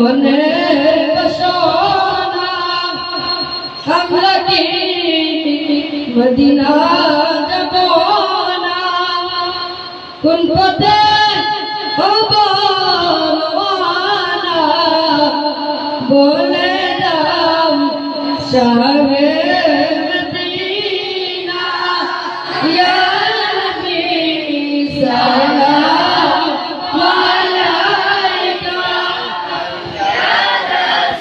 মনে আমরা কি মদিনা যাব না কোন পথে হব বলে দাম সাহেব মদিনা। ইয়া নবী সাহেব